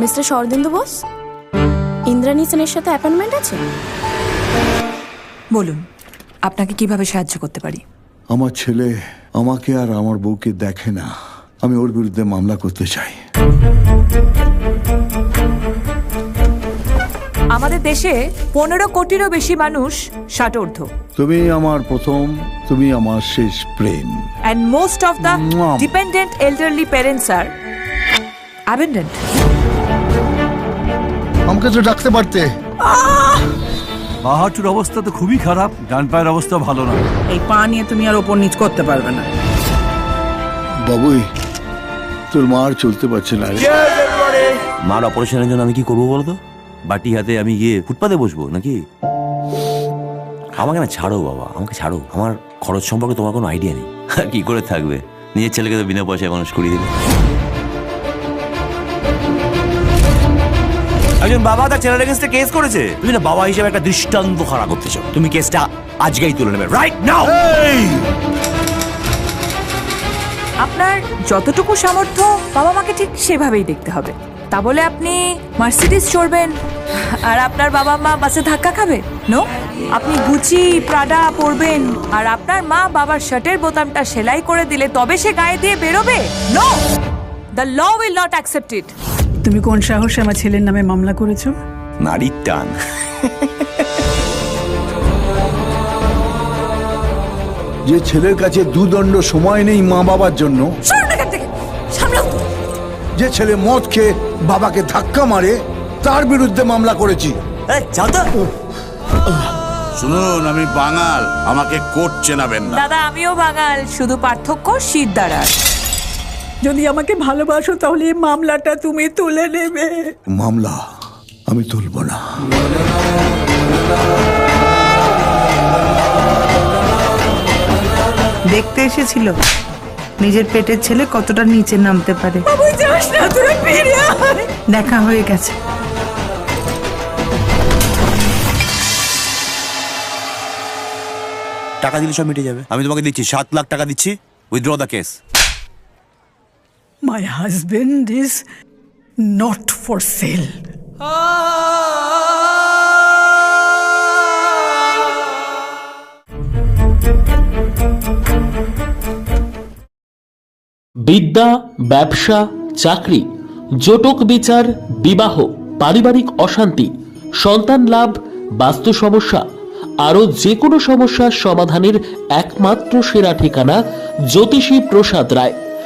Mister Sharadindu Bose? Indrani সেনের সাথে appointment আছে? বলুন আপনাকে কীভাবে সাহায্য করতে পারি? আমার ছেলে আমাকে আর আমার বউকে দেখে না। আমি ওর বিরুদ্ধে মামলা করতে চাই। আমাদের দেশে পনেরো কোটিরও বেশি মানুষ ষাটোর্ধ তুমি আমার প্রথম তুমি আমার শেষ প্রেম। And most of the Mwah. Dependent elderly parents R abandoned আমাকে তো ডাকতে পারতে। বাহাটুর অবস্থা তো খুবই খারাপ ডান পায়ের অবস্থা ভালো না। এই পা নিয়ে তুমি আর ওপর নিচ করতে পারবে না। বাবুই তোর মা আর চলতে পারছে না রে। মার অপারেশনের জন্য আমি কি করব বলতো? বাটি হাতে আমি গিয়ে ফুটপাতে বসবো নাকি? আমাকে না ছাড়ো বাবা আমাকে ছাড়ো। আমার খরচ সম্পর্কে তোমার কোনো আইডিয়া নেই। কি করে থাকবে? নিজের ছেলেকে তো বিনা পয়সায় মানুষ করিয়ে দিলে একজন বাবা তার ছেলের এগেনস্টে কেস করেছে। তুমি না বাবা হিসেবে একটা দৃষ্টান্ত খারাপ করতে চাও। তুমি কেসটা আজকেই তুলে নেবে রাইট নাও আপনার যতটুকু সামর্থ্য বাবা মাকে ঠিক সেভাবেই দেখতে হবে। তা বলে আপনি মার্সিডিস চড়বেন আর আপনার বাবা মা বাসে ধাক্কা খাবে? নো আপনি গুচি প্রাডা পরবেন আর আপনার মা বাবার শার্টের বোতামটা সেলাই করে দিলে তবে সে গায়ে দিয়ে বেরোবে? No the law will not accept it তুমি কোন সাহসে আমার ছেলের নামে মামলা করেছ? নারীর টান। যে ছেলের কাছে দুদণ্ড সময় নেই মা বাবার জন্য। যে ছেলে মদ খেয়ে বাবাকে ধাক্কা মারে তার বিরুদ্ধে মামলা করেছি। শুনুন আমি বাঙাল আমাকে কোর্ট চেনাবেন না। দাদা আমিও বাঙাল শুধু পার্থক্য শীত দ্বারার যদি আমাকে ভালোবাসো তাহলে এই মামলাটা তুমি তুলে নেবে। মামলা আমি তুলব না। দেখতে এসেছিল। নিজের পেটের ছেলে কতটা নিচে নামতে পারে। দেখা হয়ে গেছে। টাকা দিলে সব মিটে যাবে। আমি তোমাকে দিচ্ছি সাত লাখ টাকা দিচ্ছি withdraw the case my husband is not for sale বিদ্যা, ব্যবসা, চাকরি, জটক বিচার, বিবাহ, পারিবারিক অশান্তি, সন্তান লাভ, বাস্তু সমস্যা, আরও যে কোনো সমস্যার সমাধানের একমাত্র সেরা ঠিকানা জ্যোতিষী প্রসাদ রায়।